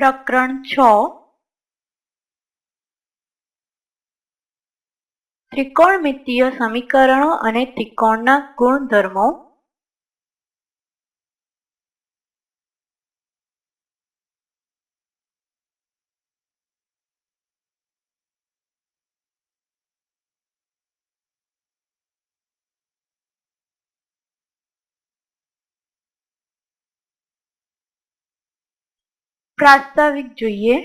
પ્રકરણ છ. ત્રિકોણમિતીય સમીકરણો અને ત્રિકોણના ગુણધર્મો પ્રાસ્તાવિક જોઈએ.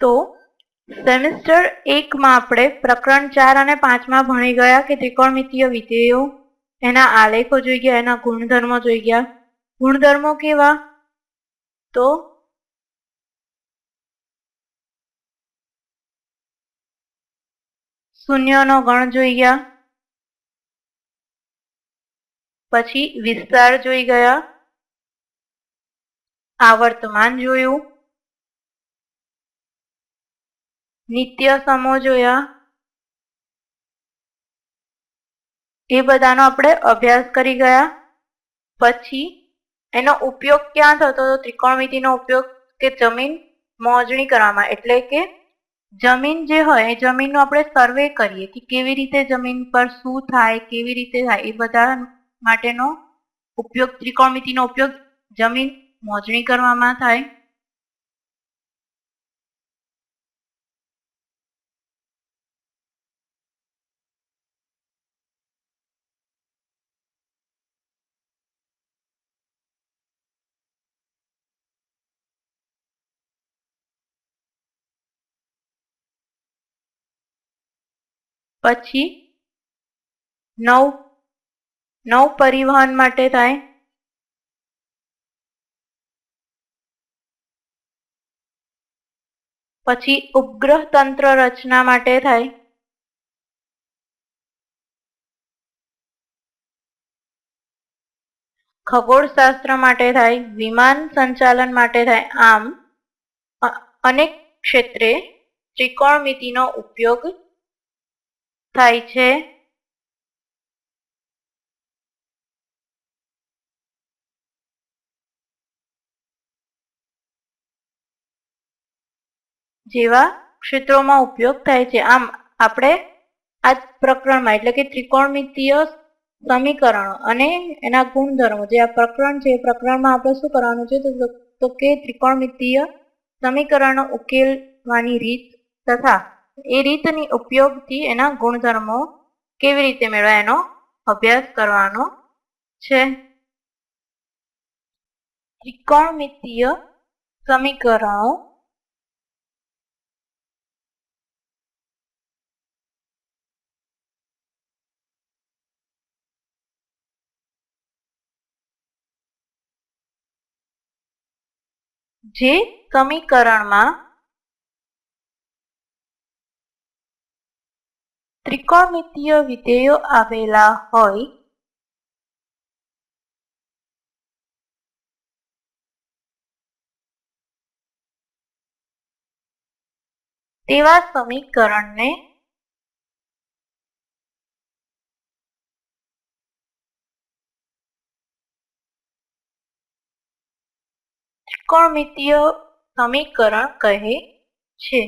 તો સેમિસ્ટર એકમાં આપણે પ્રકરણ ચાર અને પાંચમાં ભણી ગયા કે ત્રિકોણમિતીય વિધેયો? એના આલેખો જોઈ ગયા, એના ગુણધર્મો જોઈ ગયા. ગુણધર્મો કેવા? તો શૂન્યનો ગણ જોઈ ગયા. પછી વિસ્તાર જોઈ ગયા. આવર્તમાન જોયું. નિત્ય સમો જોયા. એ બધાનો આપણે અભ્યાસ કરી ગયા. પછી એનો ઉપયોગ ક્યાં થતો હતો? ત્રિકોણમિતિનો ઉપયોગ કે જમીન મોજણી કરવામાં? એટલે કે જમીન જે હોય, એ જમીનનો આપણે સર્વે કરીએ કે કેવી રીતે જમીન પર શું થાય, કેવી રીતે થાય? એ બધા માટેનો ઉપયોગ ત્રિકોણમિતિનો ઉપયોગ જમીન મોજણી કરવામાં થાય. પછી નવ નવ પરિવહન માટે થાય? પછી ઉપગ્રહ તંત્ર રચના માટે થાય? ખગોળશાસ્ત્ર માટે થાય? વિમાન સંચાલન માટે થાય? આમ અનેક ક્ષેત્રે ત્રિકોણમિતિનો ઉપયોગ થાય છે. જેવા ક્ષેત્રોમાં ઉપયોગ થાય છે. આમ, આપણે આ પ્રકરણમાં, એટલે કે ત્રિકોણમિતીય સમીકરણો અને એના ગુણધર્મો, જે આ પ્રકરણ છે, એ પ્રકરણમાં આપણે શું કરવાનું છે? તો કે ત્રિકોણમિતીય સમીકરણો ઉકેલવાની રીત તથા એ રીતની ઉપયોગથી એના ગુણધર્મો કેવી રીતે મેળવાય એનો અભ્યાસ કરવાનો છે. ત્રિકોણમિતીય સમીકરણો જે સમીકરણમાં ત્રિકોણમિતીય વિધેયો આવેલા હોય તેવા સમીકરણને ત્રિકોણમિતીય સમીકરણ કહે છે?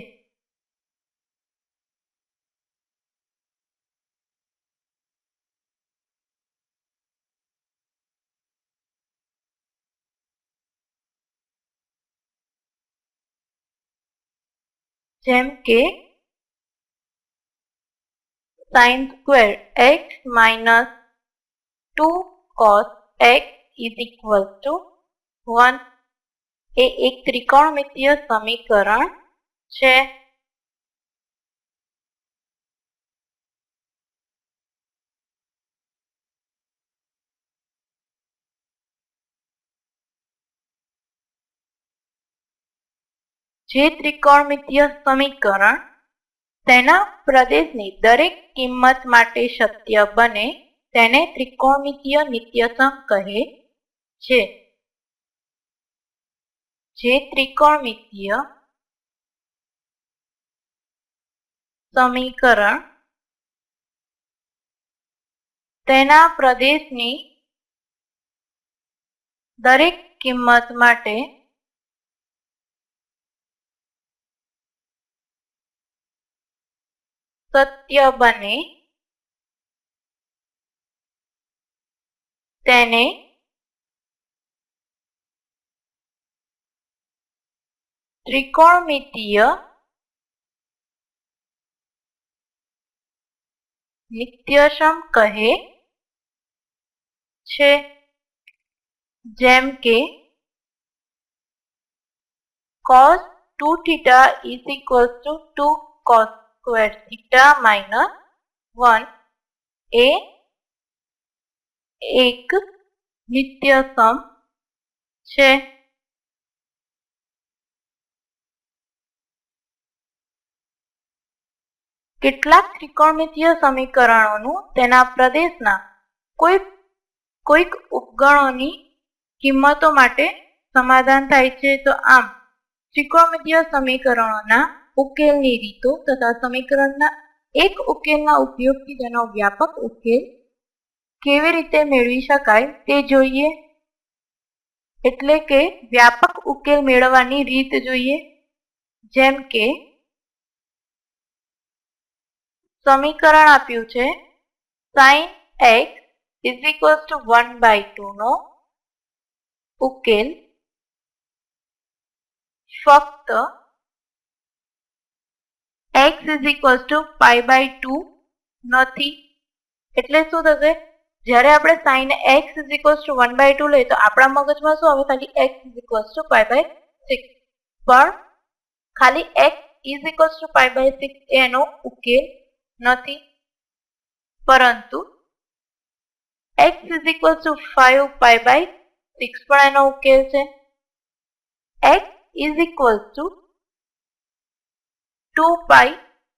જેમ કે sine square x minus two cos x is equal to one એ એક ત્રિકોણમિતીય સમીકરણ છે. જે ત્રિકોણમિતીય સમીકરણ તેના પ્રદેશની દરેક કિંમત માટે સત્ય બને તેને ત્રિકોણમિતીય નિત્યસમ કહે છે. જે ત્રિકોણમિતીય સમીકરણ તેના પ્રદેશની દરેક કિંમત માટે સત્ય બને તેને ત્રિકોણમિતીય નિત્યસમ કહે છે જેમ કે cos 2 theta is equals to 2 cos square theta minus 1 એ એક નિત્યસમ છે કેટલાક ત્રિકોણમિતીય સમીકરણોનું તેના પ્રદેશના કોઈ, કોઈક ઉપગણોની કિંમતો માટે સમાધાન થાય છે. તો આમ, ત્રિકોણમિતીય સમીકરણોના ઉકેલની રીતો તથા સમીકરણના એક ઉકેલના ઉપયોગથી તેનો વ્યાપક ઉકેલ કેવી રીતે મેળવી શકાય તે જોઈએ. એટલે કે વ્યાપક ઉકેલ મેળવવાની રીત જોઈએ, જેમ કે સમીકરણ આપ્યું છે sin x is equals to 1 by 2 નો ઉકેલ ફક્ત x is equals to pi by 2 નથી એટલે શું થશે જ્યારે આપણે sin x is equals to 1 by 2 લઈએ તો આપણા મગજમાં શું આવે ખાલી x is equals to pi by 6 પણ ખાલી x is equals to pi by 6 એનો ઉકેલ નથી પરંતુ x is equals to 5 pi by 6 પણ એનો ઉકેલ છે x is equals to 2 pi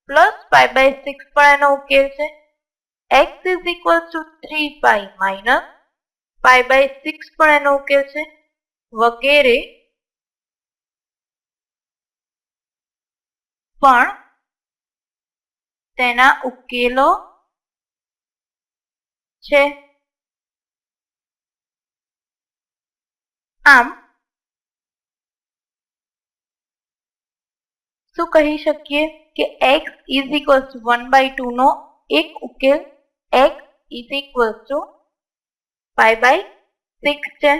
plus pi by 6 પણ એનો ઉકેલ છે x is equals to 3 pi minus pi by 6 પણ એનો ઉકેલ છે વગેરે પણ તેના ઉકેલો છે આમ શું કહી શકીએ કે x is equals to 1 by 2 નો એક ઉકેલ x is equals to pi by 6 છે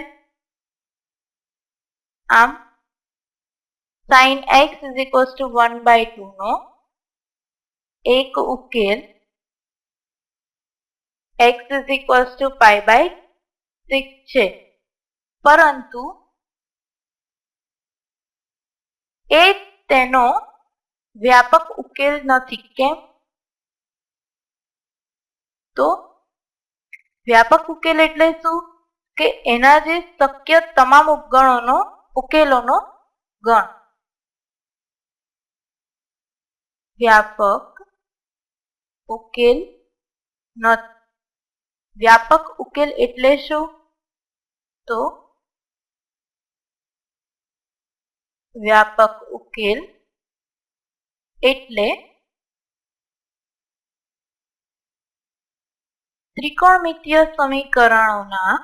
આમ sin x is equals to 1 by 2 નો એક ઉકેલ x is equals to pi by 6 છે પરંતુ એ તેનો વ્યાપક ઉકેલ નથી કેમ તો વ્યાપક ઉકેલ એટલે શું કે એના જે શક્ય તમામ ઉપગણોનો ઉકેલોનો ગણ વ્યાપક ઉકેલ નથી. વ્યાપક ઉકેલ એટલે શું? તો વ્યાપક ઉકેલ એટલે ત્રિકોણમિતીય સમીકરણોના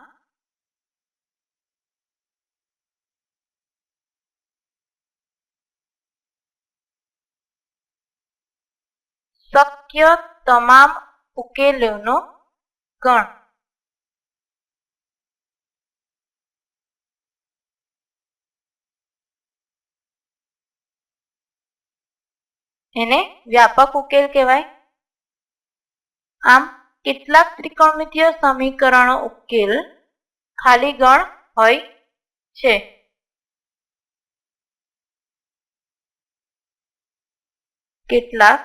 શક્ય તમામ ઉકેલોનો ગણ. એને વ્યાપક ઉકેલ કહેવાય. આમ, કેટલાક ત્રિકોણમિતીય સમીકરણો ઉકેલ ખાલી ગણ હોય છે. કેટલાક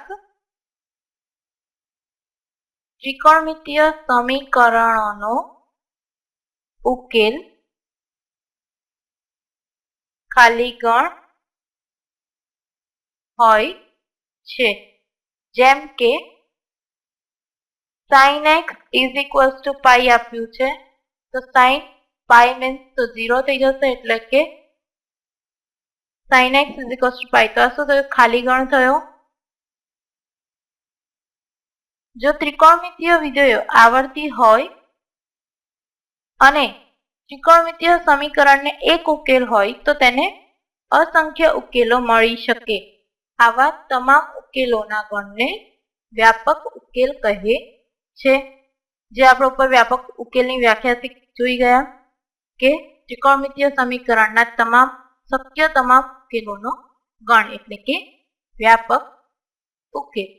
ત્રિકોણમિતીય સમીકરણોનો ઉકેલ ખાલી ગણ હોય છે જેમ કે sin x is equals to pi આપ્યું છે તો sin pi means તો 0 થઈ જશે એટલે કે sin x is equals to pi. તો આ શું થયું? ખાલી ગણ થયો. જો ત્રિકોણમિતીય વિધેયો આવર્તી હોય અને ત્રિકોણમિતિય સમીકરણને એક ઉકેલ હોય, તો તેને અસંખ્ય ઉકેલો મળી શકે. આવા તમામ ઉકેલોના ગણને વ્યાપક ઉકેલ કહે છે. જે આપણે ઉપર વ્યાપક ઉકેલની વ્યાખ્યાથી જોઈ ગયા કે ત્રિકોણમિતિય સમીકરણના તમામ, શક્ય તમામ ઉકેલોનો ગણ એટલે કે વ્યાપક ઉકેલ.